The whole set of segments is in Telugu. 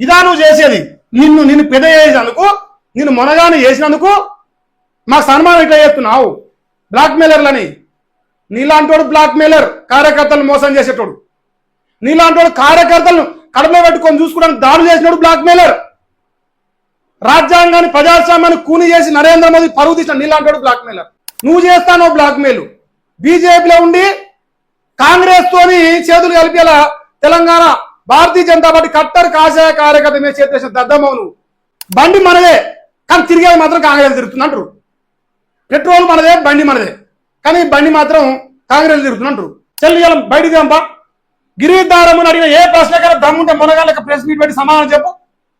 ఇదా నువ్వు చేసేది. నిన్ను నిన్ను పెద్ద చేసినందుకు నిన్ను మొనగాని చేసినందుకు మాకు సన్మానం ఇట్లా చేస్తున్నావు? బ్లాక్మెయిలర్లని. నీలాంటోడు బ్లాక్ కార్యకర్తలను మోసం చేసేటోడు. నీలాంటోడు కార్యకర్తలను కడపలో పెట్టుకొని చూసుకోవడానికి దాడులు చేసినోడు బ్లాక్ మెయిలర్ రాజ్యాంగాన్ని ప్రజాస్వామ్యాన్ని కూని చేసి నరేంద్ర మోదీ పరువు తీసిన నీలాంటోడు బ్లాక్మెయిలర్. నువ్వు చేస్తానో బ్లాక్మెయిల్. బీజేపీలో ఉండి కాంగ్రెస్ తోని చేతులు కలిపేలా తెలంగాణ భారతీయ జనతా పార్టీ కట్టర్ కాషాయ కార్యకర్త మీద చేసిన దద్దమ్మవు బండి మనదే కానీ తిరిగేది మాత్రం కాంగ్రెస్ తిరుగుతుందంటారు పెట్రోల్ మనదే బండి మనదే కానీ బండి మాత్రం కాంగ్రెస్ తిరుగుతుందంటారు చెల్లి బయటికి రంపా గిరిదారం అడిగిన ఏ ప్రశ్నకైనా దమ్ముంటే మునగాళ్ళకి ప్రెస్ మీట్ పెట్టి సమాధానం చెప్పు.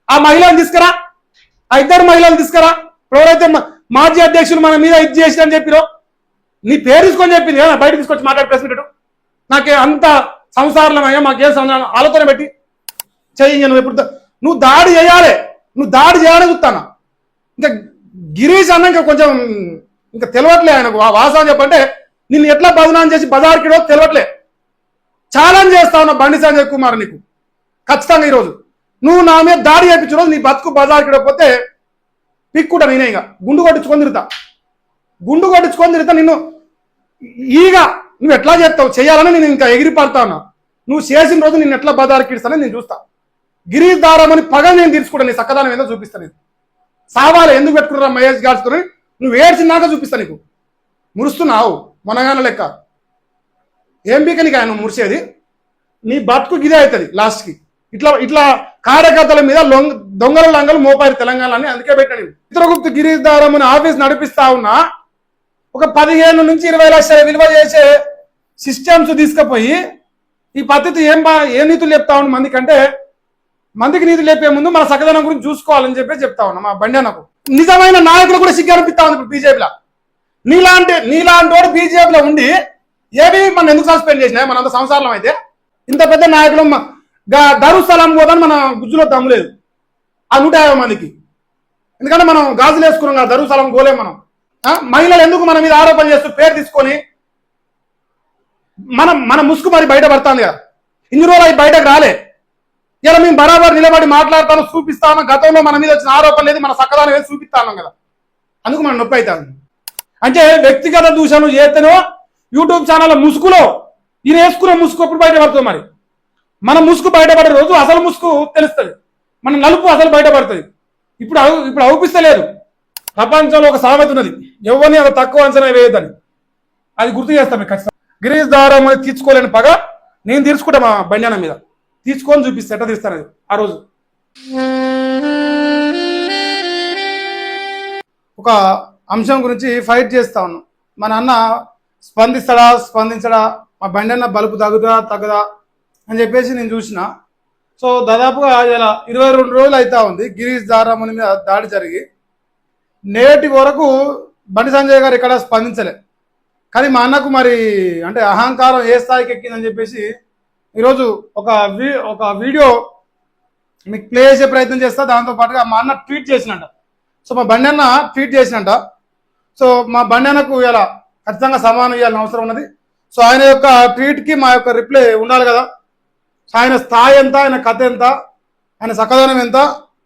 ఆ మహిళను తీసుకురా ఆ ఇద్దరు మహిళలు తీసుకురా. ఎవరైతే మా- మాజీ అధ్యక్షులు మన మీద ఇది చేసిరని చెప్పిరో నీ పేరు తీసుకొని చెప్పింది కదా బయట తీసుకొచ్చి మాట్లాడి ప్రెస్ మీట్ నాకే అంత సంసారంలో అయ్యా కేసు ఆలోచన పెట్టి చెయ్యి నువ్వు ఎప్పుడు నువ్వు దాడి చేయాలి. నువ్వు దాడి చేయాలని చూస్తాను? ఇంకా గిరీష్ అన్న ఇంకా కొంచెం ఇంకా తెలవట్లే ఆయనకు. వా- వాస్తవం చెప్పంటే నిన్ను ఎట్లా బదనాం చేసి బజార్కిడో తెలియట్లే ఛాలెంజ్ చేస్తా ఉన్నా బండి సంజయ్ కుమార్ నీకు. ఖచ్చితంగా ఈరోజు. నువ్వు నా మీద దాడి చేయించిన రోజు నీ బతుకు బజార్కిడకపోతే పిక్కుట నేనే ఇక. గుండు కొట్టించుకొని తిరుగుతా. గుండు కొట్టించుకొని తిరుగుతా నిన్ను ఈగ నువ్వు ఎట్లా చేస్తావు? చేయాలని నేను ఇంకా ఎగిరి నువ్వు చేసిన రోజు నిన్ను ఎట్లా బదారికిస్తానని నేను చూస్తా. గిరీష్ అని పగ నేను తీర్చుకోవడం నీ సక్కదానం ఏదో చూపిస్తా నేను సావాలి ఎందుకు పెట్టుకున్నారా మహేష్ గాడ్చుకుని నువ్వు ఏడ్చినాక చూపిస్తా నీకు. మురుస్తున్నావు మొనగాన లెక్క. ఏం బీక నీకు ఆయన మురిసేది? నీ బతుకు గిదే అవుతుంది లాస్ట్కి. ఇట్లా ఇట్లా కార్యకర్తల మీద లొంగ దొంగల లంగలు మోపారు తెలంగాణ అని అందుకే పెట్టాను చిత్రగుప్త గిరీష్ ఆఫీస్ నడిపిస్తా ఉన్నా ఒక పదిహేను నుంచి ఇరవై లక్షల విలువ చేసే సిస్టమ్స్ తీసుకుపోయి ఈ పద్ధతి ఏం బా ఏ నీతులు చెప్తా ఉన్నాం మందికి అంటే మందికి నీతులు చెప్పే ముందు మన సగదనం గురించి చూసుకోవాలని చెప్పి చెప్తా ఉన్నా మా బండి అన్నకు నిజమైన నాయకులు కూడా సిగ్గు అనిపిస్తా ఉంది ఇప్పుడు బీజేపీలో నీలాంటి నీలాంటి వాడు బీజేపీలో ఉండి ఏవి మనం ఎందుకు సస్పెండ్ చేసినా మనంత సంసారం అయితే ఇంత పెద్ద నాయకులు మ- స్థలం పోదని మన గుజ్జులో దమ్ములేదు ఆ నూట యాభై మందికి. ఎందుకంటే మనం గాజులు వేసుకున్నాం కదా ధరుస్థలం గోలే మనం. మహిళలు ఎందుకు మన మీద ఆరోపణ చేస్తూ పేరు తీసుకొని మనం మన ముసుగు మరి బయట కదా. ఇన్ని రోజులు అవి బయటకు రాలే. ఇలా మేము బరాబర్ నిలబడి మాట్లాడతాను చూపిస్తాను గతంలో మన మీద వచ్చిన ఆరోపణ లేదు మన సక్కదానం ఏది చూపిస్తాను కదా. అందుకు మనం నొప్పి అవుతాను అంటే వ్యక్తిగత దూషణలు చేస్తేనో యూట్యూబ్ ఛానల్ ముసుగులో ఈయన వేసుకున్న ముసుగు ఎప్పుడు బయట పడుతుంది మరి? మన ముసుగు బయటపడే రోజు అసలు ముసుగు తెలుస్తుంది. మన నలుపు అసలు బయటపడుతుంది ఇప్పుడు ఇప్పుడు అవుపిస్తలేదు ప్రపంచంలో ఒక సామెత ఉన్నది ఎవరిని అంత తక్కువ అంచనా వేయద్దని. అది గుర్తు చేస్తాం మీకు ఖచ్చితంగా. గిరీష్ దారం అనేది తీర్చుకోలేని పగ నేను తీర్చుకుంటా మా బండి మీద. తీసుకొని చూపిస్తే ఎట్లా తీస్తాను అది ఆ రోజు. ఒక అంశం గురించి ఫైట్ చేస్తా ఉన్నాం. మన అన్న స్పందిస్తాడా స్పందించడా? మా బండి అన్న బలుపు తగ్గుదా తగ్గదా? అని చెప్పేసి నేను చూసిన. సో దాదాపుగా ఇలా ఇరవై రెండు రోజులు అవుతా ఉంది గిరీష్ దారాముని మీద దాడి జరిగి. నేటి వరకు బండి సంజయ్ గారు ఇక్కడ స్పందించలే. కానీ మా అన్నకు మరి అంటే అహంకారం ఏ స్థాయికి ఎక్కిందని చెప్పేసి ఈరోజు ఒక వీ ఒక వీడియో మీకు ప్లే చేసే ప్రయత్నం చేస్తా. దాంతోపాటుగా మా అన్న ట్వీట్ చేసినట్ట సో మా బండి అన్న ట్వీట్ చేసినట్ట సో మా బండి అన్నకు ఇలా ఖచ్చితంగా సమానం ఇవ్వాలని అవసరం ఉన్నది. సో ఆయన యొక్క ట్వీట్కి మా యొక్క రిప్లై ఉండాలి కదా. ఆయన స్థాయి ఎంత ఆయన కథ ఎంత ఆయన సకదనం ఎంత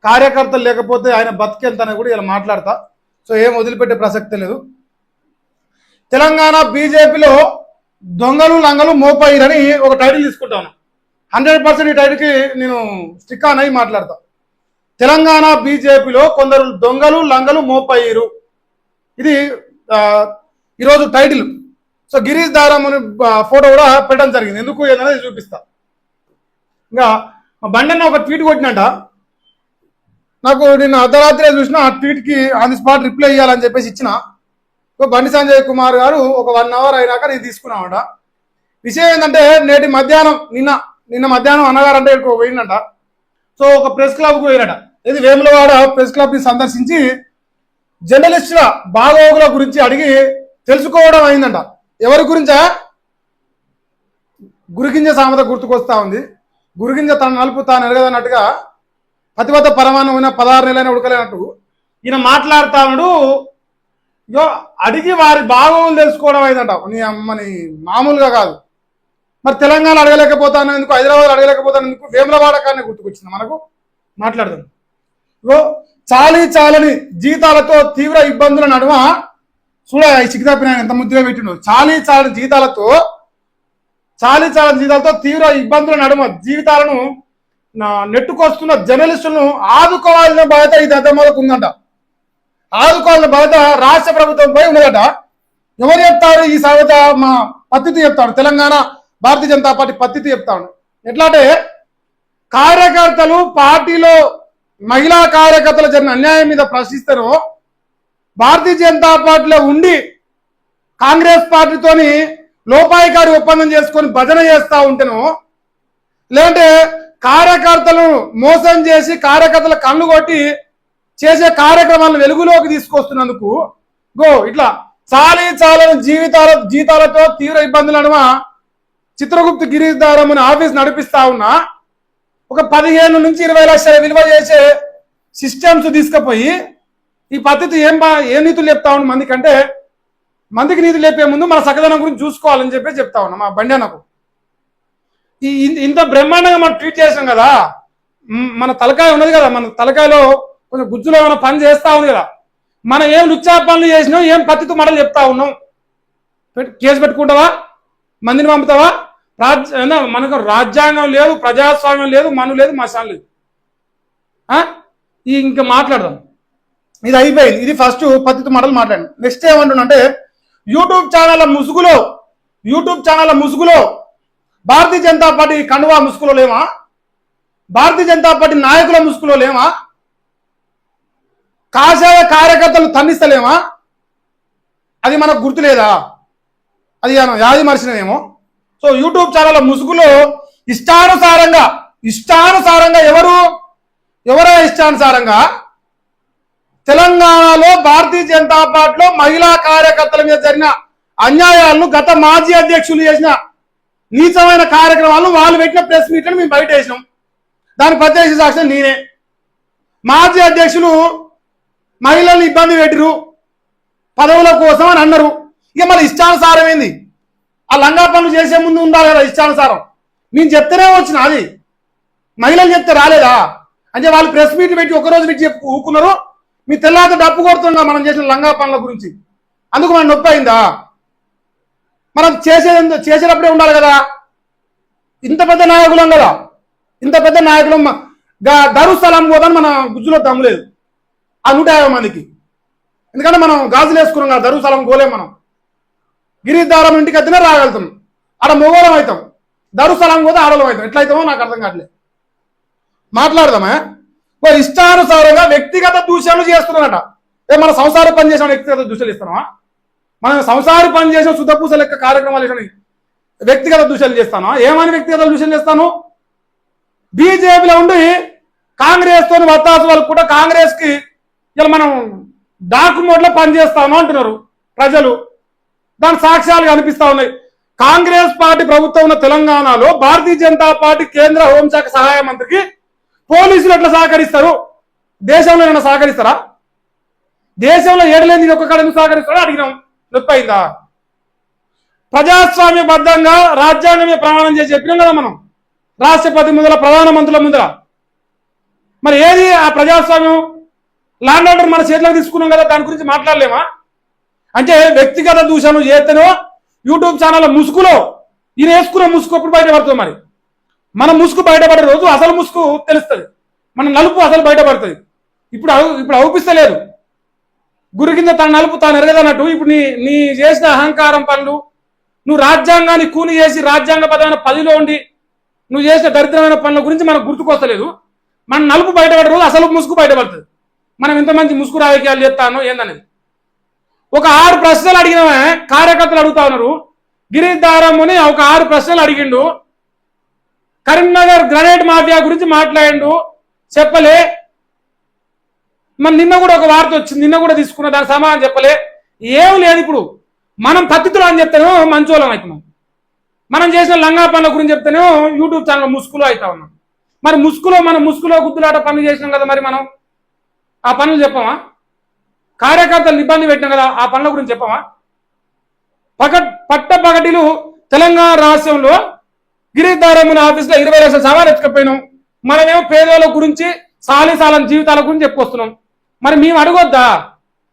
కార్యకర్తలు లేకపోతే ఆయన బతికి కూడా ఇలా మాట్లాడతా. సో ఏం వదిలిపెట్టే ప్రసక్తి లేదు. తెలంగాణ బీజేపీలో దొంగలు లంగలు మోపాయిరని ఒక టైటిల్ తీసుకుంటాను. హండ్రెడ్ పర్సెంట్ ఈ టైటిల్కి నేను స్టిక్ ఆన్ అయి మాట్లాడతా. తెలంగాణ బీజేపీలో కొందరు దొంగలు లంగలు మోపాయిరు ఇది ఈరోజు టైటిల్ సో గిరీష్ దారం అనే ఫోటో కూడా పెట్టడం జరిగింది. ఎందుకు ఏందనేది చూపిస్తా. ఇంకా మా బండన్న ఒక ట్వీట్ కొట్టినట్ట నాకు నిన్న అర్ధరాత్రి చూసిన ఆ ట్వీట్కి ఆన్ ది స్పాట్ రిప్లై ఇవ్వాలని చెప్పేసి ఇచ్చిన. బండి సంజయ్ కుమార్ గారు ఒక వన్ అవర్ అయినాక నేను తీసుకున్నామంట విషయం ఏంటంటే నేటి మధ్యాహ్నం నిన్న నిన్న మధ్యాహ్నం అన్నగారు అంటే పోయిందంట సో ఒక ప్రెస్ క్లబ్కు పోయినట. ఇది వేములవాడ ప్రెస్ క్లబ్ని సందర్శించి జర్నలిస్టుల బాగోగుల గురించి అడిగి తెలుసుకోవడం అయిందంట. ఎవరి గురించా? గురిగింజ సామెత గుర్తుకొస్తా ఉంది. గురిగింజ తన నలుపు తాను ఎరగదన్నట్టుగా పతివత పరమాణమైన పదహారు నెలలైన ఉడకలేనట్టు ఈయన మాట్లాడుతా ఉన్నాడు ఇగో అడిగి వారి భావం తెలుసుకోవడం అయిందంట. నీ అమ్మని మామూలుగా కాదు. మరి తెలంగాణ అడగలేకపోతాను ఎందుకు? హైదరాబాద్ అడగలేకపోతాను ఎందుకు? వేములవాడ కానీ గుర్తుకొచ్చింది మనకు. మాట్లాడదాం. ఇగో చాలీ చాలని జీతాలతో తీవ్ర ఇబ్బందుల నడుమ చూడ ఈ చికితాపిన ఎంత ముద్దుగా పెట్టిండు. చాలీ చాలని జీతాలతో చాలీ చాలని జీతాలతో తీవ్ర ఇబ్బందుల నడుమ జీవితాలను నెట్టుకొస్తున్న జర్నలిస్టులను ఆదుకోవాలనే బాధ్యత ఈ దద్దమ్మలకు ఉందంట. ఆదుకోవాల్సిన బాధ్యత రాష్ట్ర ప్రభుత్వంపై ఉన్నదట. ఎవరు చెప్తారు? ఈ సామెత మా పద్ధతి చెప్తాడు తెలంగాణ భారతీయ జనతా పార్టీ పద్ధతి చెప్తాడు ఎట్లా అంటే కార్యకర్తలు పార్టీలో మహిళా కార్యకర్తలు జరిగిన అన్యాయం మీద ప్రశ్నిస్తారు భారతీయ జనతా పార్టీలో ఉండి కాంగ్రెస్ పార్టీతోని లోపాయికారి ఒప్పందం చేసుకొని భజన చేస్తూ ఉంటాను లేదంటే కార్యకర్తలను మోసం చేసి కార్యకర్తల కళ్ళు కొట్టి చేసే కార్యక్రమాలను వెలుగులోకి తీసుకొస్తున్నందుకు గో ఇట్లా చాలీ చాలని జీవితాల జీతాలతో తీవ్ర ఇబ్బందుల నడుమ చిత్రగుప్త గిరిధారం ఆఫీస్ నడిపిస్తా ఉన్నా ఒక పదిహేను నుంచి ఇరవై లక్షల విలువ చేసే సిస్టమ్స్ తీసుకుపోయి ఈ పద్ధతి ఏం బా ఏం నీతులు చెప్తా ఉన్నాం మందికి అంటే మందికి నీతులు చెప్పే ముందు మన సగదనం గురించి చూసుకోవాలని చెప్పి చెప్తా ఉన్నా మా బండి అన్నకు. ఇంత బ్రహ్మాండంగా మనం ట్రీట్ చేసాం కదా మన తలకాయ ఉన్నది కదా మన తలకాయలో కొంచెం గుజ్జులో ఏమైనా పని చేస్తా ఉంది కదా మనం ఏం లుచ్చా పనులు చేసినాం ఏం పత్తితో మడలు చెప్తా ఉన్నాం. కేసు పెట్టుకుంటావా? మందిని పంపుతావా? రాజ్ మనకు రాజ్యాంగం లేదు ప్రజాస్వామ్యం లేదు మను లేదు మసాన్ లేదు. ఈ ఇంకా మాట్లాడదాం. ఇది అయిపోయింది. ఇది ఫస్ట్ పత్తితో మాటలు మాట్లాడండి. నెక్స్ట్ ఏమంటున్నా అంటే యూట్యూబ్ ఛానళ్ళ ముసుగులో యూట్యూబ్ ఛానళ్ళ ముసుగులో భారతీయ జనతా పార్టీ కండువా ముసుగులో లేమా భారతీయ జనతా పార్టీ నాయకుల ముసుగులో లేమా కాషాయ కార్యకర్తలు తన్నిస్తలేమా అది మనకు గుర్తులేదా అది యాది మరిచినదేమో సో యూట్యూబ్ ఛానల్ ముసుగులో ఇష్టానుసారంగా ఇష్టానుసారంగా ఎవరు? ఎవరో ఇష్టానుసారంగా? తెలంగాణలో భారతీయ జనతా పార్టీలో మహిళా కార్యకర్తల మీద జరిగిన అన్యాయాలను గత మాజీ అధ్యక్షులు చేసిన నీచమైన కార్యక్రమాలు వాళ్ళు పెట్టిన ప్రెస్ మీట్లను మేము బయట వేసినాం. దాని ప్రత్యక్ష సాక్ష్యం నేనే. మాజీ అధ్యక్షులు మహిళల్ని ఇబ్బంది పెట్టిరు పదవుల కోసం అని అన్నారు. ఇక మళ్ళీ ఇష్టానుసారం ఏంది? ఆ లంగా పనులు చేసే ముందు ఉండాలి కదా ఇష్టానుసారం. నేను చెప్తేనే వచ్చిన అది. మహిళలు చెప్తే రాలేదా? అంటే వాళ్ళు ప్రెస్ మీట్లు పెట్టి ఒకరోజు పెట్టి చెప్పు ఊకున్నారు మీ తెల్లాత డప్పు కొడుతుందా మనం చేసిన లంగా పనుల గురించి? అందుకు మనం నొప్పి అయిందా? మనం చేసే చేసేటప్పుడే ఉండాలి కదా. ఇంత పెద్ద నాయకులం కదా. ఇంత పెద్ద నాయకులం ధరుస్థలం పోదని మన గుజ్జులో దమ్ములేదు ఆ నూట యాభై మందికి. ఎందుకంటే మనం గాజులు వేసుకున్నాం కదా ధరుస్థలం పోలేం మనం. గిరిధారం ఇంటికి వద్దనే రాగలుగుతాం. ఆడ మొగోళం అవుతాం. ధరుస్థలం పోతే ఆడలం అవుతాం. ఎట్లయితామో నాకు అర్థం కావట్లేదు మాట్లాడదామా? ఇష్టానుసారంగా వ్యక్తిగత దూషణలు చేస్తున్నారట. ఏ మన సంసారం పనిచేసిన వ్యక్తిగత దూషణలు ఇస్తున్నావా మనం సంసార పని చేసిన శుద్ధపూస లెక్క కార్యక్రమాలు చేసిన వ్యక్తిగత దూషణలు చేస్తాను. ఏమని వ్యక్తిగత దూషణలు చేస్తాను? బీజేపీలో ఉండి కాంగ్రెస్ తోని వత్తాసు వాళ్ళు కూడా కాంగ్రెస్కి ఇలా మనం డాక్ మోడ్లో పనిచేస్తాము అంటున్నారు ప్రజలు. దాని సాక్ష్యాలు కనిపిస్తా ఉన్నాయి. కాంగ్రెస్ పార్టీ ప్రభుత్వం ఉన్న తెలంగాణలో భారతీయ జనతా పార్టీ కేంద్ర హోంశాఖ సహాయ మంత్రికి పోలీసులు ఎట్లా సహకరిస్తారు? దేశంలో ఏమైనా సహకరిస్తారా? దేశంలో ఏడలేని ఒక్క కాడ ఎందుకు సహకరిస్తారో అడిగినాం. నొప్పి అయిందా ప్రజాస్వామ్యబద్ధంగా రాజ్యాంగమే ప్రమాణం చేసి చెప్పినాం కదా మనం రాష్ట్రపతి ముందర ప్రధానమంత్రుల ముందర మరి ఏది ఆ ప్రజాస్వామ్యం ల్యాండ్ ఆర్డర్ మన చేతిలోకి తీసుకున్నాం కదా దాని గురించి మాట్లాడలేమా అంటే వ్యక్తిగత దూషణలు చేస్తేనో యూట్యూబ్ ఛానల్ ముసుగులో ఈయన వేసుకున్న ముసుగు ఎప్పుడు బయటపడుతుంది మరి మన ముసుగు బయటపడే రోజు అసలు ముసుగు తెలుస్తుంది మన నలుపు అసలు బయటపడుతుంది ఇప్పుడు ఇప్పుడు అవుపిస్తలేదు గురి కింద తన నలుపు తాను ఎరగదన్నట్టు. ఇప్పుడు నీ నీ చేసిన అహంకారం పనులు నువ్వు రాజ్యాంగాన్ని కూని చేసి రాజ్యాంగబద్ధమైన పదిలో ఉండి నువ్వు చేసిన దరిద్రమైన పనుల గురించి మనకు గుర్తుకొస్తలేదు. మన నలుపు బయటపడే రోజు అసలు ముసుగు బయటపడుతుంది. మనం ఇంతమంది ముసుగు రాజకీయాలు చేస్తానో ఏందనేది. ఒక ఆరు ప్రశ్నలు అడిగినవే కార్యకర్తలు అడుగుతా ఉన్నారు. గిరిధారం ఒక ఆరు ప్రశ్నలు అడిగిండు. కరీంనగర్ గ్రనేడ్ మాఫియా గురించి మాట్లాడిండు. చెప్పలే మరి నిన్న కూడా ఒక వార్త వచ్చింది నిన్న కూడా తీసుకున్న దాని సమాధానం చెప్పలే. ఏం లేదు ఇప్పుడు. మనం పత్తితులు అని చెప్తేనో మంచోళం అవుతున్నాం. మనం చేసిన లంగా పనుల గురించి చెప్తేనే యూట్యూబ్ ఛానల్ ముసుగులో అవుతా ఉన్నాం. మరి ముసుగులో మనం ముసుగులో గుద్దులాట పనులు చేసినాం కదా మరి మనం? ఆ పనులు చెప్పమా కార్యకర్తలు ఇబ్బంది పెట్టినాం కదా ఆ పనుల గురించి చెప్పమా పగ పట్ట పగటిలు తెలంగాణ రాష్ట్రంలో గిరిధారమున ఆఫీస్లో ఇరవై లక్షల సవాలు ఎత్తుకపోయినాం. మనమేమో పేదోళ్ళ గురించి సాలి సాలని జీవితాల గురించి చెప్పుకొస్తున్నాం. మరి మేము అడగొద్దా?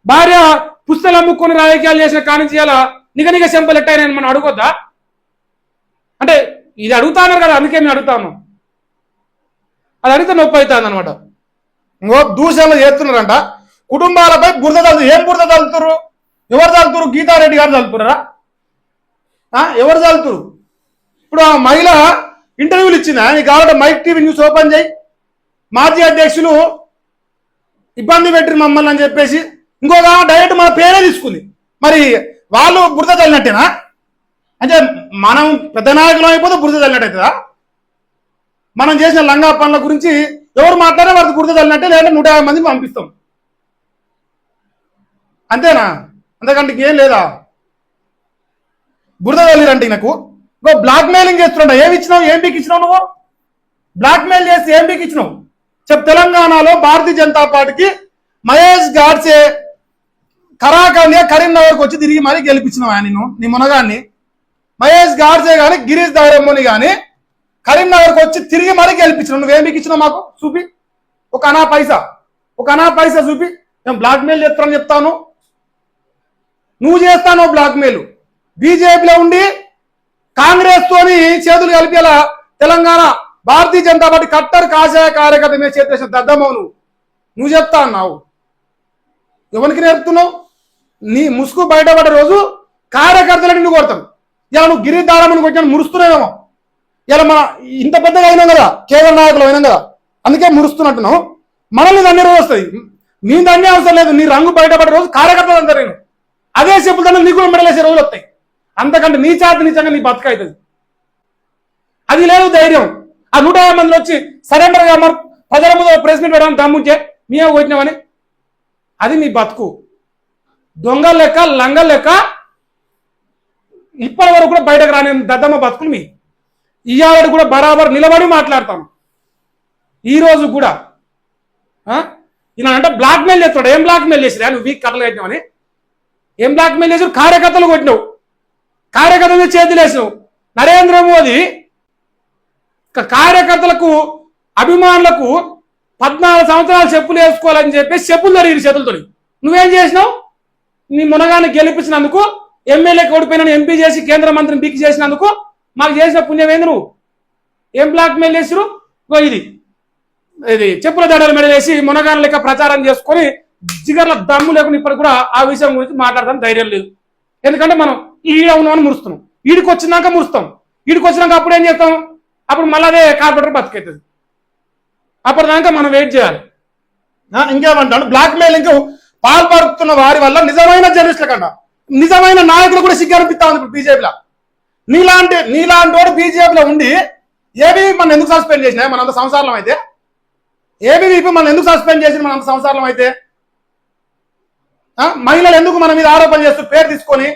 భార్య పుస్తలు అమ్ముకొని రాజకీయాలు చేసిన కానీ చేయాల నిగ నిగ చెంపలు ఎట్టాయని మనం అడగొద్దా? అంటే ఇది అడుగుతాను కదా అందుకే మేము అడుగుతాము అది అడిగితే నొప్పి అవుతుంది అనమాట ఇంకో దూషణలు చేస్తున్నారంట. కుటుంబాలపై బురద తలు ఏం బురద తలుతురు ఎవరు తలుతురు గీతారెడ్డి గారు తల్లుతురా ఎవరు తలుతురు ఇప్పుడు ఆ మహిళ ఇంటర్వ్యూలు ఇచ్చిందా? నీకు కావాలంటే మైక్ టీవీ న్యూస్ ఓపెన్ చేయి. మాజీ అధ్యక్షులు ఇబ్బంది పెట్టిరు మమ్మల్ని అని చెప్పేసి. ఇంకొక డైరెక్ట్ మన పేరే తీసుకుంది. మరి వాళ్ళు బురద తల్లినట్టేనా అంటే మనం పెద్ద నాయకులు అయిపోతే బురద తల్లినట్టు మనం చేసిన లంగా పనుల గురించి ఎవరు మాట్లాడే వారికి బురద తల్లినట్టే లేదంటే నూట యాభై మందిని పంపిస్తాం. అంతేనా? అంతకంటే ఇంకేం లేదా? బురద తల్లిరంటే నాకు ఇంకో బ్లాక్ మెయిలింగ్ చేస్తుండ ఏమి ఇచ్చినావు? ఏం పీకిచ్చినావు నువ్వు? బ్లాక్ మెయిల్ చేసి ఏం పీకిచ్చినావు చెప్ తెలంగాణలో భారతీయ జనతా పార్టీకి మహేష్ గాడ్సే కరాఖండిగా కరీంనగర్కి వచ్చి తిరిగి మరీ గెలిపించినావు ఆయన నిన్ను నీ మునగాన్ని. మహేష్ గాడ్సే కానీ గిరీష్ దారమ్మని కానీ కరీంనగర్కి వచ్చి తిరిగి మరీ గెలిపించినావు. నువ్వేం మీకు ఇచ్చినావు మాకు? చూపి. ఒక అనా పైసా. ఒక అనా పైసా చూపి. నేను బ్లాక్మెయిల్ చేస్తానని చెప్తాను. నువ్వు చేస్తాను బ్లాక్మెయిల్ బీజేపీలో ఉండి కాంగ్రెస్ తోని చేతులు కలిపేలా తెలంగాణ భారతీయ జనతా పార్టీ కట్టర్ కాషాయ కార్యకర్త మీద చేసిన దద్దమ్మవు నువ్వు నువ్వు చెప్తా అన్నావు. ఎవరికి నేర్పుతున్నావు? నీ ముసుగు బయటపడే రోజు కార్యకర్తలని నువ్వు కొడతావు ఇలా నువ్వు గిరిధారమని కొట్టిన మురుస్తున్నావేమో. ఇలా మన ఇంత పెద్దగా అయినాం కదా కేంద్ర నాయకులు అయినాం కదా అందుకే మురుస్తున్నట్టున్నావు. మనల్ని దాన్ని రోజు వస్తుంది. నీ దాన్ని అవసరం లేదు నీ రంగు బయటపడే రోజు కార్యకర్తలు అందరూ నేను. అదే చెప్పులు నీకు కూడా మెడలేసే రోజులు వస్తాయి. అంతకంటే నీ చేత నీచంగా నీ బతుక అవుతుంది. అది లేదు ధైర్యం. ఆ నూట యాభై మంది వచ్చి సరెండర్ కామర్ ప్రజల ముందు ప్రెస్ మీట్ పెట్టడం దమ్ముంటే మేమే కొట్టినామని అది మీ బతుకు. దొంగ లెక్క లంగ లెక్క. ఇప్పటి వరకు కూడా బయటకు రాని దద్దమ్మ బతుకులు మీ. ఇవాళ కూడా బరాబర్ నిలబడి మాట్లాడతాను ఈ రోజు కూడా ఈయన అంటే బ్లాక్మెయిల్ చేస్తాడు. ఏం బ్లాక్మెయిల్ చేసిరా? నువ్వు వీక్ కట్టలు కట్టినావని. ఏం బ్లాక్మెయిల్ మెయిల్ కార్యకర్తలు కొట్టినావు. కార్యకర్తలు మీద చేతులు వేసినావు. నరేంద్ర మోదీ కార్యకర్తలకు అభిమానులకు పద్నాలుగు సంవత్సరాలు చెప్పులు వేసుకోవాలని చెప్పి చెప్పులు జరిగింది చేతులతో. నువ్వేం చేసినావు? నీ మునగాన్ని గెలిపించినందుకు ఎమ్మెల్యేకి ఓడిపోయిన ఎంపీ చేసి కేంద్ర మంత్రిని బిక్కి చేసినందుకు మాకు చేసిన పుణ్యం ఏంది నువ్వు? ఏం బ్లాక్ మెయిల్ చేసిరు ఇది. ఇది చెప్పుల దడలు మెడలేసి మునగాన్ని లెక్క ప్రచారం చేసుకొని జిగర్ల దమ్ము లేకుండా ఇప్పటికి కూడా ఆ విషయం గురించి మాట్లాడడానికి ధైర్యం లేదు. ఎందుకంటే మనం ఈడ ఉన్నామని మురుస్తున్నాం. ఈడికి వచ్చినాక మురుస్తాం. ఈడికి వచ్చినాక అప్పుడు ఏం చేస్తాం? అప్పుడు మళ్ళీ అదే కార్పొరేటర్ బతికైతుంది. అప్పటిదాకా మనం వెయిట్ చేయాలి. ఇంకేమంటాడు? బ్లాక్ మెయిలింగ్ పాల్పడుతున్న వారి వల్ల నిజమైన జర్నలిస్టుల కన్నా నిజమైన నాయకులు కూడా సిగ్గు అనిపిస్తా ఉంది ఇప్పుడు బీజేపీలో నీలాంటి నీలాంటి వాడు బీజేపీలో ఉండి ఏబీ మనం ఎందుకు సస్పెండ్ చేసినా? మనంత సంసారం అయితే. ఏబీవీపీ మనం ఎందుకు సస్పెండ్ చేసిన మనంత సంసారం అయితే. మహిళలు ఎందుకు మన మీద ఆరోపణ చేస్తూ పేరు తీసుకొని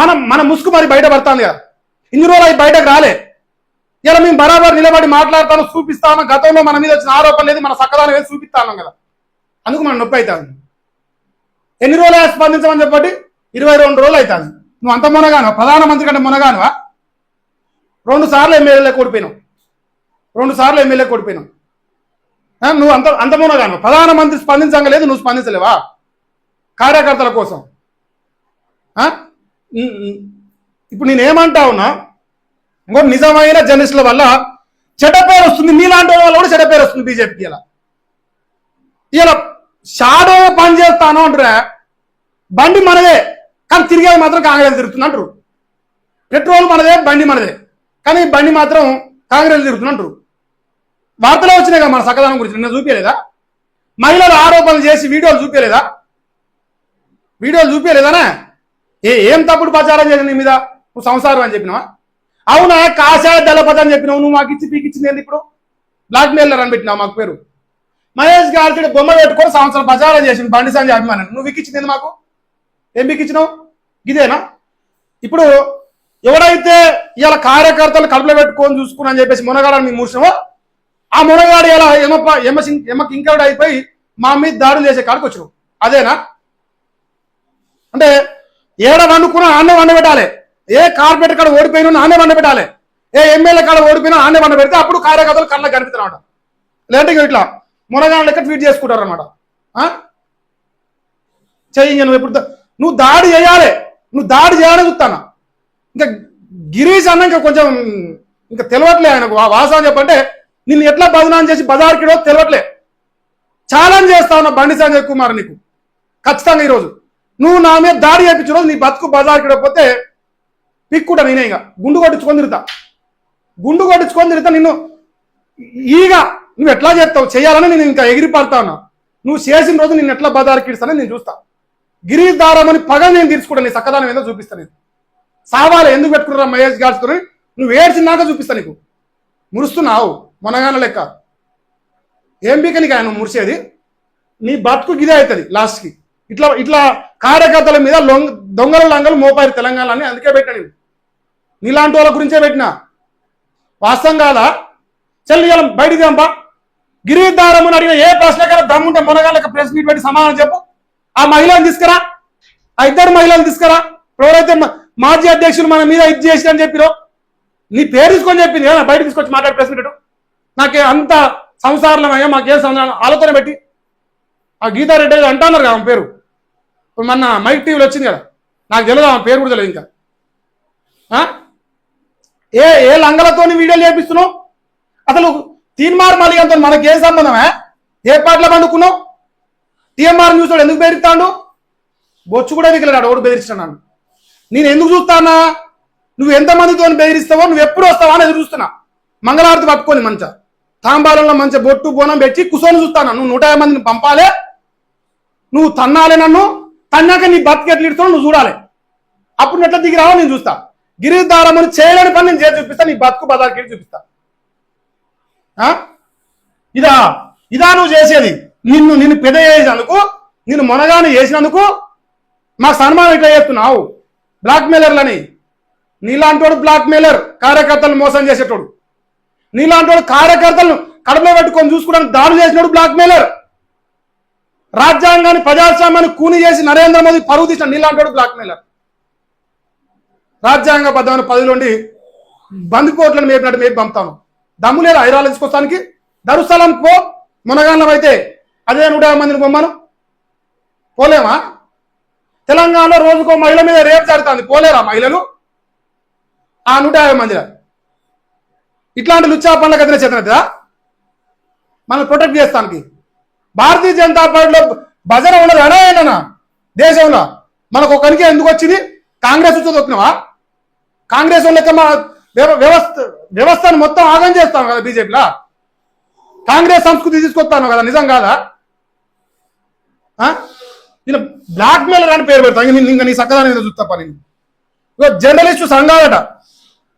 మనం మన ముసుగు మరి బయటపడుతుంది కదా. ఇన్ని రోజులు అవి బయటకు రాలే. ఇలా మేము బరాబర్ నిలబడి మాట్లాడతాను చూపిస్తాను గతంలో మన మీద వచ్చిన ఆరోపణ లేదు మన సక్కదానం ఏది? చూపిస్తాను కదా. అందుకు మనం నొప్పి అవుతుంది. ఎన్ని రోజులు స్పందించమని చెప్పండి? ఇరవై రెండు రోజులు అవుతుంది. నువ్వు అంత మునగాను ప్రధానమంత్రి కంటే మునగానువా? రెండు సార్లు ఎమ్మెల్యేలే కూడిపోయినావు. రెండు సార్లు ఎమ్మెల్యే కూడిపోయినావు. నువ్వు అంత అంత మునగాను ప్రధానమంత్రి స్పందించగలేదు నువ్వు స్పందించలేవా? కార్యకర్తల కోసం. ఇప్పుడు నేను ఉన్నా ఇంకో నిజమైన జర్నలిస్టుల వల్ల చెడ్డ పేరు వస్తుంది. మీలాంటి వాళ్ళ కూడా చెడ్డ పేరు వస్తుంది బీజేపీకి ఇలా. ఇలా షాడో పని చేస్తాను అంటారా బండి మనదే కానీ తిరిగేది మాత్రం కాంగ్రెస్ తిరుగుతుంది అంటారు పెట్రోల్ మనదే బండి మనదే కానీ బండి మాత్రం కాంగ్రెస్ తిరుగుతుంది అంటారు వార్తలో వచ్చినాయి కదా మన సకదానం గురించి నిన్న చూపించలేదా మహిళలు ఆరోపణలు చేసి వీడియోలు చూపించలేదా వీడియోలు చూపించలేదానే ఏ ఏం తప్పుడు ప్రచారం చేసిన నీ మీద? నువ్వు సంసారం అని చెప్పినావా? అవునా? కాషాయ దళపతి అని చెప్పినావు. నువ్వు మాకు ఇచ్చి పీకిచ్చింది ఏంది ఇప్పుడు? బ్లాక్ మెయిలర్ అని పెట్టినావు మాకు పేరు. మహేష్ గారికి బొమ్మ పెట్టుకొని సంవత్సరం ప్రచారం చేసింది బండి సంజయ్ అభిమానం నువ్వు విక్కిచ్చింది మాకు? ఏం పీకిచ్చినావు ఇదేనా ఇప్పుడు ఎవడైతే ఇలా కార్యకర్తలు కడుపులో పెట్టుకొని చూసుకుని అని చెప్పేసి మునగాడని మీ మూసినావో ఆ మునగాడు ఇలా ఎమప్ప ఎమ ఎమ్మకి ఇంకడు అయిపోయి మా మీద దాడులు చేసే కాడికి వచ్చినావు అదేనా? అంటే ఏడ వండుకున్నా అన్నం వండబెట్టాలి. ఏ కార్పొరేటర్ కాడ ఓడిపోయినా నానే బండ పెట్టాలి. ఏ ఎమ్మెల్యే కాడ ఓడిపోయినా ఆనే బండ పెడితే అప్పుడు కార్యకర్తలు కళ్ళ కనిపిస్తున్నాడు లేదంటే ఇట్లా మునగాన లెక్క ట్వీట్ చేసుకుంటారు అనమాట చెయ్యి నువ్వు ఎప్పుడు నువ్వు దాడి చేయాలి. నువ్వు దాడి చేయాలని చూస్తాను? ఇంకా గిరీష్ అన్న ఇంకా కొంచెం ఇంకా తెలియట్లే ఆయనకు. వా- చెప్పంటే నిన్ను ఎట్లా బదనాం చేసి బజార్కిడో తెలియట్లే ఛాలెంజ్ చేస్తా ఉన్నా బండి సంజయ్ కుమార్ నీకు. ఖచ్చితంగా ఈరోజు. నువ్వు నా మీద దాడి చేయించిన రోజు నీ బతుకు బజార్కిడకపోతే పిక్కుట నేనే ఇక. గుండు కొట్టించుకొని తిరుగుతా. గుండు కొట్టించుకొని తిరుగుతా నిన్ను. ఈగ నువ్వు ఎట్లా చేస్తావు? చేయాలని నేను ఇంకా ఎగిరిపడతా ఉన్నా. నువ్వు చేసిన రోజు నేను ఎట్లా బదారికిస్తానని నేను చూస్తా. గిరీష్ దారమని పగ నేను తీర్చుకుంటా. నీ చక్కదానం ఏదో చూపిస్తా నేను సావాలి ఎందుకు పెట్టుకున్నారా మహేష్ గాడ్చుకుని నువ్వు ఏడ్చినాక చూపిస్తా నీకు. మురుస్తున్నావు మొనగాన లెక్క. ఏం బీక నీకు ఆయన మురిసేది? నీ బతుకు గిదే అవుతుంది లాస్ట్కి. ఇట్లా ఇట్లా కార్యకర్తల మీద లొంగ దొంగల లంగలు మోపారు తెలంగాణ అని అందుకే పెట్టాను నేను. నీలాంటి వాళ్ళ గురించే పెట్టినా. వాస్తవం కాదా? చెల్లి బయటికి రంపా గిరిదారం అని అడిగిన ఏ ప్రశ్నకైనా దమ్ముంటే మునగాళ్ళకి ప్రెస్ మీట్ పెట్టి సమాధానం చెప్పు. ఆ మహిళను తీసుకురా. ఆ ఇద్దరు మహిళలు తీసుకురా. ఎవరైతే మాజీ అధ్యక్షులు మన మీద ఇది చేసి అని చెప్పిరో నీ పేరు తీసుకొని చెప్పింది. కదా బయట తీసుకొచ్చి మాట్లాడి ప్రెస్ మీట్ నాకే అంత సంసారమయ్యా మాకేం సంసారం? ఆలోచన పెట్టి. ఆ గీతారెడ్డి అంటున్నారు కదా ఆమె పేరు. ఇప్పుడు మొన్న మైక్ టీవీలో వచ్చింది కదా. నాకు తెలియదు ఆమె పేరు కూడా తెలియదు ఇంకా. ఏ ఏ లంగలతో వీడియోలు చేపిస్తున్నావు? అసలు తీన్మార్ మలిగంతో మనకి ఏ సంబంధమే ఏ? పాటలు పండుకున్నావు? టీఎంఆర్ న్యూస్ వాడు ఎందుకు బెదిరిస్తాడు? బొచ్చు కూడా దిగలేడు ఓడు బెదిరిస్తున్నాను నేను ఎందుకు చూస్తానా నువ్వు ఎంతమందితో బెదిరిస్తావో నువ్వు ఎప్పుడు వస్తావా అని ఎదురు చూస్తున్నా. మంగళారతి పట్టుకొని మంచిగా తాంబాలంలో మంచి బొట్టు బోనం పెట్టి కుసోని చూస్తాను నువ్వు నూట యాభై మందిని పంపాలే. నువ్వు తన్నాలే నన్ను. అన్నాక నీ బతికి ఎట్లా ఇడుతావు నువ్వు చూడాలి. అప్పుడు ఎట్లా దిగి రావు నేను చూస్తా. గిరిదారం అని చేయలేని పని నేను చేసి చూపిస్తా నీ బతుకు బదాకి చూపిస్తా. ఆ? ఇదా ఇదా నువ్వు చేసేది. నిన్ను నిన్ను పెద్ద చేసినందుకు నిన్ను మొనగాను చేసినందుకు మాకు సన్మానం ఇట్లా చేస్తున్నావు? బ్లాక్మెయిలర్లని. నీలాంటోడు బ్లాక్మెయిలర్ కార్యకర్తలను మోసం చేసేటోడు. నీలాంటోడు కార్యకర్తలను కడపలో పెట్టుకొని చూసుకోవడానికి దాడి చేసినోడు బ్లాక్మెయిలర్. రాజ్యాంగాన్ని ప్రజాస్వామ్యాన్ని కూని చేసి నరేంద్ర మోదీ పరువు తీసిన నీలాంటోడు బ్లాక్ మెయిలర్ రాజ్యాంగబద్ధమైన పదవిలోండి బందిపోట్లను మేపినట్టు మేపి పంపుతాను. దమ్ము లేదా హైదరాబాద్ తీసుకొస్తానికి? దరుస్థలం పో మునగాన్నం అయితే అదే నూట యాభై మందిని పొమ్మను. పోలేమా? తెలంగాణలో రోజుకో మహిళ మీద రేపు జరుగుతుంది. పోలేరా మహిళలు? ఆ నూట యాభై మంది ఇట్లాంటి లుచ్చా పనులకు గదిన చేతనదా మనం ప్రొటెక్ట్ చేస్తానికి? భారతీయ జనతా పార్టీలో భజన ఉండదు. అనా దేశంలో మనకు ఒకరికి ఎందుకు వచ్చింది? కాంగ్రెస్ వచ్చి కాంగ్రెస్ వాళ్ళకి మా వ్యవ- వ్యవస్థ వ్యవస్థను మొత్తం ఆగం చేస్తాం కదా బీజేపీలో. కాంగ్రెస్ సంస్కృతి తీసుకొస్తాను కదా నిజం కాదా? ఆ? బ్లాక్ మెయిలర్ అని పేరు పెడతాను ఇంకా నీ- ఇంకా నేను సక్కదాని మీద చూస్తా పని. ఇగో జర్నలిస్టు సంఘాలట.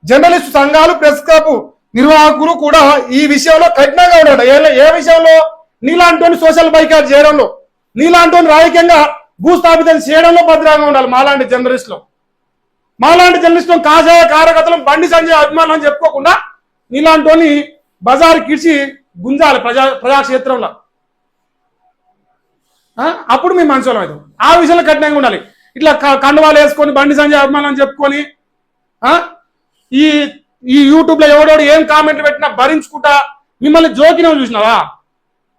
జర్నలిస్టు సంఘాలు ప్రెస్ క్లబ్ నిర్వాహకులు కూడా ఈ విషయంలో కఠినంగా ఉండట ఏ ఏ విషయంలో? నీలాంటి సోషల్ బైకాట్ చేయడంలో నీలాంటి రాజకీయంగా భూస్థాపితం చేయడంలో భద్రంగా ఉండాలి మాలాంటి జర్నలిస్టులు. మాలాంటి జర్నలిస్టులు కాజాయ కార్యకర్తలు బండి సంజయ్ అభిమానం అని చెప్పుకోకుండా నీలాంటి బజారు కిడిచి గుంజాలి ప్రజా ప్రజాక్షేత్రంలో. అప్పుడు మీ మంచోళం అవుతాం ఆ విషయంలో కఠినంగా ఉండాలి. ఇట్లా క- కండువాలు వేసుకొని బండి సంజయ్ అభిమానం అని చెప్పుకొని ఈ ఈ యూట్యూబ్లో ఎవడోడు ఏం కామెంట్లు పెట్టినా భరించుకుంటా మిమ్మల్ని జోకినం చూసినావా?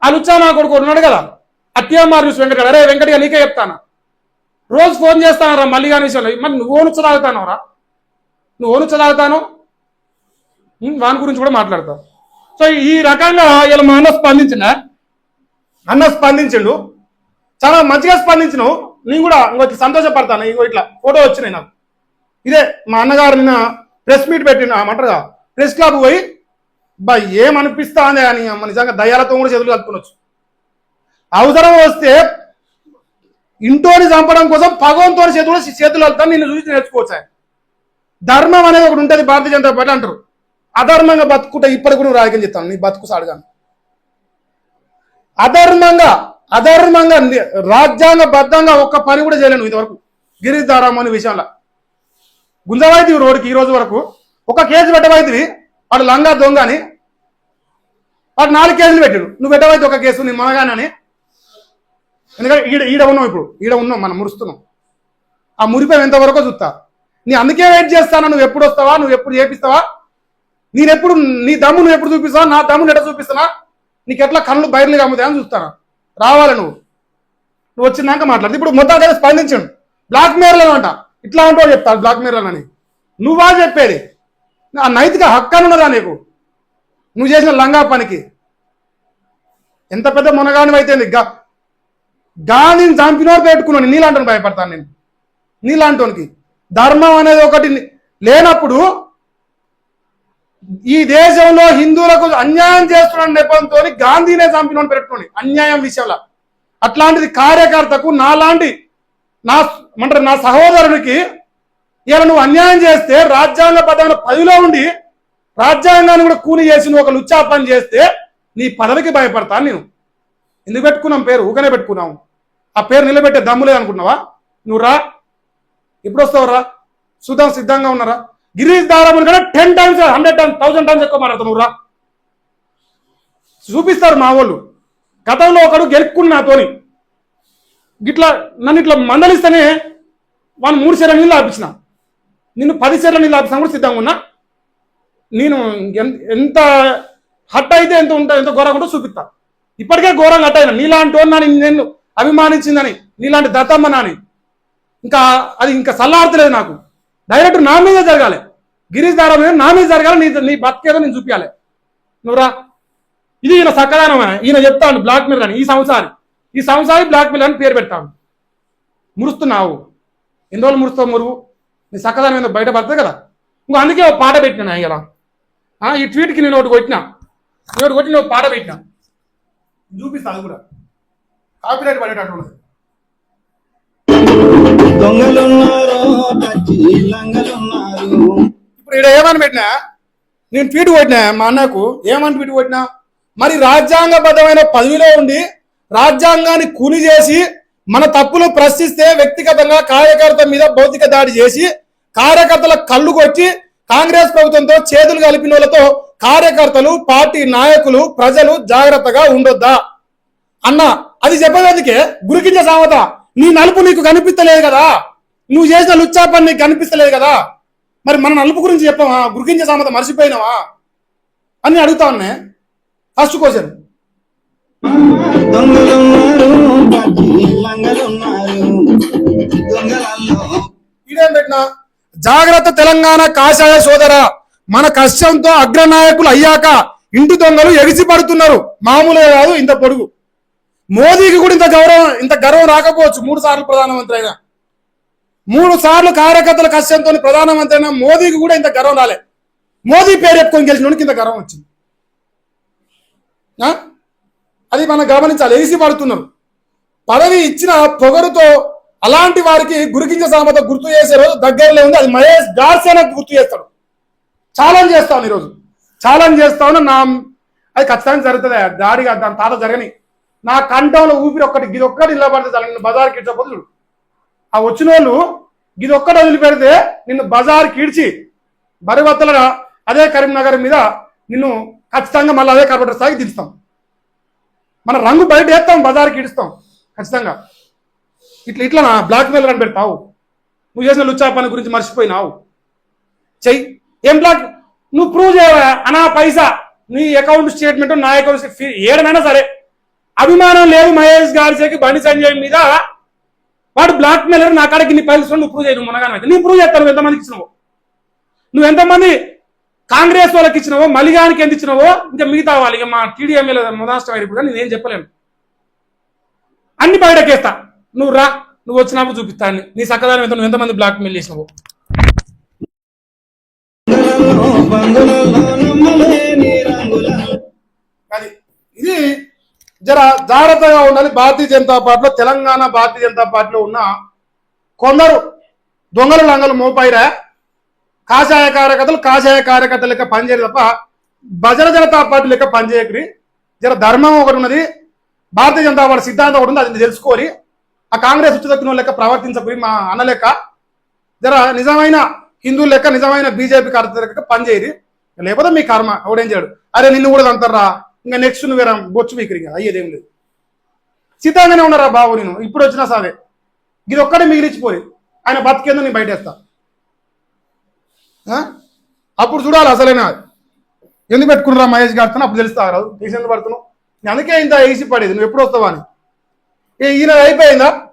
ఆ లుచ్చా నా కొడుకు ఉన్నాడు కదా. అత్యామార్ చూసి వెంకట అరే వెంకటగా నీకే చెప్తాను? రోజు ఫోన్ చేస్తానరా మళ్ళీ కానీ విషయంలో మరి నువ్వు ఓనుచ్చ తాగుతానవరా? నువ్వు ఓనుచ్చ తాగుతాను? వాని గురించి కూడా మాట్లాడతావు. సో ఈ రకంగా ఇలా మా అన్న స్పందించిన అన్న స్పందించిండు. చాలా మంచిగా స్పందించినావు. నేను కూడా ఇంకో సంతోషపడతాను. ఇంకో ఇట్లా ఫోటో వచ్చినాయి నాకు. ఇదే మా అన్నగారు నిన్న ప్రెస్ మీట్ పెట్టిన అంటారుగా ప్రెస్ క్లబ్ పోయి బా ఏమనిపిస్తా అని అని నిజంగా దయ్యాలతో కూడా చేతులు కలుపుకోవచ్చు. అవసరం వస్తే ఇంటోని చంపడం కోసం పగవంతో చేతులు చేతులు వెళ్తాను నిన్ను చూసి నేర్చుకోవచ్చు ఆయన. ధర్మం అనేది ఒకటి ఉంటుంది భారతీయ జనతా పార్టీ అంటారు. అధర్మంగా బతుకుంటే ఇప్పటికి కూడా నువ్వు రాజకీయం చెప్తాను నీ బతుకు సాడుగాను. అధర్మంగా అధర్మంగా రాజ్యాంగ బద్ధంగా ఒక్క పని కూడా చేయలేను ఇంతవరకు. గిరిధారం అనే విషయంలో. గుంజవైతివి రోడ్డుకి ఈ రోజు వరకు ఒక కేసు పెట్టవైతివి వాడు లంగా దొంగ అని. వాడు నాలుగు కేసులు పెట్టాడు. నువ్వు పెట్టవైతే ఒక కేసు నీ మనగానని ఎందుకంటే ఈడ ఈడ ఉన్నాం ఇప్పుడు. ఈడ ఉన్నాం మనం మురుస్తున్నాం. ఆ మురిపోయి ఎంతవరకు చూస్తా? నీ అందుకే వెయిట్ చేస్తాను? నువ్వు ఎప్పుడు వస్తావా? నువ్వు ఎప్పుడు చేపిస్తావా? నేను ఎప్పుడు నీ దమ్ము నువ్వు ఎప్పుడు చూపిస్తావా? నా దమ్మును ఎట్లా చూపిస్తానా? నీకు ఎట్లా కళ్ళు బయర్లు కమ్ముతాయని చూస్తానా చూస్తాను? రావాలి నువ్వు? నువ్వు వచ్చినాక మాట్లాడు. ఇప్పుడు మొత్తం కదా స్పందించండు. బ్లాక్ మెయిల్ అంట ఇట్లా అంటూ చెప్తాడు బ్లాక్ మెయిల్ అని నువ్వా చెప్పేది? ఆ నైతిక హక్కానున్నదా నీకు? నువ్వు చేసిన లంగా పనికి. ఎంత పెద్ద మునగాని అయితే గా- గాంధీని చంపినోడు పెట్టుకున్నాను నీలాంటి భయపడతాను నేను. నీలాంటోనికి ధర్మం అనేది ఒకటి లేనప్పుడు ఈ దేశంలో హిందువులకు అన్యాయం చేస్తున్న నెపంతో గాంధీనే చంపినోడు పెట్టుకోండి అన్యాయం విషయంలో. అట్లాంటిది కార్యకర్తకు నాలాంటి నా అంటే నా సహోదరునికి ఇలా నువ్వు అన్యాయం చేస్తే రాజ్యాంగ పదవిన పదిలో ఉండి రాజ్యాంగాన్ని కూడా కూలి చేసి నువ్వు ఒక లుచ్చా పని చేస్తే నీ పదవికి భయపడతాను నేను. ఎందుకు పెట్టుకున్నాం పేరు? ఊకనే పెట్టుకున్నాము ఆ పేరు నిలబెట్టే దమ్ము అనుకున్నావా నువ్వు రా. ఇప్పుడు వస్తావు రా? చూద్దాం సిద్ధంగా ఉన్నారా? గిరీష్ దారాముని కూడా ten times hundred times thousand times ఎక్కువ మాట్లాడతావు నువ్వు రా. చూపిస్తారు మా వాళ్ళు. గతంలో ఒకడు గెలుక్కుని నాతోని. గిట్లా నన్ను ఇట్లా మందలిస్తేనే వాళ్ళు మూడు సెర్ల నీళ్ళు ఆపించినా. నిన్ను పది సెర్ల నీళ్ళు కూడా సిద్ధంగా ఉన్నా? నేను ఎంత హట్ అయితే ఎంత ఉంటా ఎంత ఘోరంగా ఉంటో చూపిస్తా. ఇప్పటికే ఘోరంగా హట్ అయినా నీలాంటి వాడిని నేను అభిమానించిందని నీలాంటి దత్తమ్మ నాని. ఇంకా అది ఇంకా సల్లార్తలేదు నాకు. డైరెక్ట్ నా మీద జరగాలి. గిరీష్ దారా మీద నా మీద జరగాలి నీ నీ బతికేదో నేను చూపించాలి నువ్వురా. ఇది ఈయన సక్కదానం ఈయన చెప్తాను బ్లాక్ మెయిల్ అని. ఈ సంవత్సరాన్ని ఈ సంవత్సరాన్ని బ్లాక్ మెయిల్ అని పేరు పెడతాను మురుస్తున్నావు. ఎన్ని రోజులు మురుస్తావు మురువు నీ సక్కదానం మీద బయట కదా? ఇంకో అందుకే ఒక పాట పెట్టినా ఇలా. ఈ ట్వీట్కి నేను ఒకటి కొట్టినా. నేను ఒకటి కొట్టి నేను ఒక పాట పెట్టినా. చూపిస్తా అది కూడా. కాపీరైట్ పడేటట్టు దొంగలున్నారు ఇప్పుడు ఇక్కడ ఏమని పెట్టినా? నేను ట్వీట్ కొట్టినా మా అన్నకు. ఏమని ట్వీట్ కొట్టినా? మరి రాజ్యాంగబద్ధమైన పదవిలో ఉండి రాజ్యాంగాన్ని కూలి చేసి మన తప్పులు ప్రశ్నిస్తే వ్యక్తిగతంగా కార్యకర్త మీద భౌతిక దాడి చేసి కార్యకర్తల కళ్ళు కొట్టి కాంగ్రెస్ ప్రభుత్వంతో చేతులు కలిపిన వాళ్ళతో కార్యకర్తలు పార్టీ నాయకులు ప్రజలు జాగ్రత్తగా ఉండొద్దా? అన్న అది చెప్పేందుకే గురికించే సామెత. నీ నలుపు నీకు కనిపిస్తలేదు కదా? నువ్వు చేసిన లుచ్చా పని నీకు కనిపిస్తలేదు కదా? మరి మన నలుపు గురించి చెప్పావా గురికించే సామెత మర్చిపోయినావా? అని అడుగుతా ఉన్నా. First question దొంగలున్నారు లంగలున్నారు. దొంగలల్లో ఇదేం పెట్టినా? జాగ్రత్త తెలంగాణ కాషాయ సోదర. మన కష్టంతో అగ్రనాయకులు అయ్యాక ఇంటి దొంగలు ఎగిసి పడుతున్నారు మామూలే కాదు ఇంత పొడుగు. మోదీకి కూడా ఇంత గౌరవం ఇంత గర్వం రాకపోవచ్చు మూడు సార్లు ప్రధానమంత్రి అయినా. మూడు సార్లు కార్యకర్తల కష్టంతో ప్రధానమంత్రి అయినా మోదీకి కూడా ఇంత గర్వం రాలే. మోదీ పేరు ఎత్తుకొని గెలిచిన ఇంత గర్వం వచ్చింది. అది మనం గమనించాలి. ఏసి పడుతున్నారు పదవి ఇచ్చిన పొగరుతో అలాంటి వారికి గురికింజ సామెత గుర్తు చేసే రోజు దగ్గరలో ఉంది. అది మహేష్ గార్సేన గుర్తు చేస్తాడు. ఛాలెంజ్ చేస్తాను ఈరోజు. ఛాలెంజ్ చేస్తాను నా అది ఖచ్చితంగా జరుగుతుంది? దాడి దాని తాత జరగని. నా కంఠంలో ఊపిరి ఒక్కటి ఇది ఒక్కటి నిలబడితే చాలు. నిన్ను బజార్కి ఇచ్చకపోతే చూడు. ఆ వచ్చిన వాళ్ళు ఇది ఒక్కటి వదిలిపెడితే నిన్ను బజార్కి ఇడిచి బరివత్తలరా అదే కరీంనగర్ మీద నిన్ను ఖచ్చితంగా మళ్ళీ అదే కార్పొరేటర్ స్థాయికి దించుతాం. మన రంగు బయట వేస్తాం బజార్కి ఇడుస్తాం. ఖచ్చితంగా. ఇట్లా ఇట్లా నా బ్లాక్ మెయిల్ అని పెడతావు. నువ్వు చేసిన లుచ్చా పని గురించి మర్చిపోయినావు. చెయ్యి. ఏం బ్లాక్ నువ్వు ప్రూవ్ చేయవా? అనా పైసా. నీ అకౌంట్ స్టేట్మెంట్ నా అకౌంట్ ఏడనైనా సరే. అభిమానం లేదు మహేష్ గారి బండి సంజయ్ మీద. వాడు బ్లాక్ మెయిలర్ నా కాడికి నీ పైసలు నువ్వు ప్రూవ్ చేయను మునగానే నీ ప్రూవ్ చేస్తాను నువ్వు ఎంతమందికి ఇచ్చినావు నువ్వు ఎంతమంది కాంగ్రెస్ వాళ్ళకి ఇచ్చినవో మలిగానికి ఎంత ఇచ్చినవో ఇంకా మిగతా వాళ్ళు ఇక మా టీడీఎంఏల ముదాష్టం అయినప్పుడు కానీ నేనేం చెప్పలేను. అన్ని బయటకేస్తా. నువ్వు రా నువ్వు వచ్చినప్పుడు చూపిస్తా నీ సక్కదానం ఎంత నువ్వు ఎంతమంది బ్లాక్ మెయిల్ చేసినావు. అది. ఇది జర జాగ్రత్తగా ఉండాలి. భారతీయ జనతా పార్టీలో తెలంగాణ భారతీయ జనతా పార్టీలో ఉన్న కొందరు దొంగలు లంగలు మోపాయిరా? కాషాయ కార్యకర్తలు కాషాయ కార్యకర్తలు లెక్క పనిచేయరు తప్ప భజన జనతా పార్టీ లెక్క పనిచేయకరి జర ధర్మం ఒకటి ఉన్నది భారతీయ జనతా పార్టీ సిద్ధాంతం ఒకటి ఉంది అది తెలుసుకోవాలి. ఆ కాంగ్రెస్ ఉచ్చుదక్కిన లెక్క ప్రవర్తించకపోయి మా అన్న లెక్క జర నిజమైన హిందువుల లెక్క నిజమైన బీజేపీ కార్యకర్త లెక్క పనిచేయరు. లేకపోతే మీ కర్మ ఎవడేం చేయడు. అరే నిన్ను కూడా అంటారా ఇంకా నెక్స్ట్ నువ్వు వేరే బొచ్చు మీకు ఇంకా అయ్యేదేం లేదు. సిద్ధంగానే ఉన్నారా బాబు నేను? ఇప్పుడు వచ్చినా సరే. ఇది ఒక్కడే మిగిలిచిపోయి ఆయన బతికేందో నేను బయటేస్తాను అప్పుడు చూడాలి అసలైన. ఎందుకు పెట్టుకున్నారా మహేష్ గారితో అప్పుడు తెలుస్తా రాదు. తీసి ఎందుకు పడుతున్నావు అందుకే ఇంత వేసి పడేది. నువ్వు ఎప్పుడు వస్తావా అని. ఏ ఈయన అయిపోయిందా?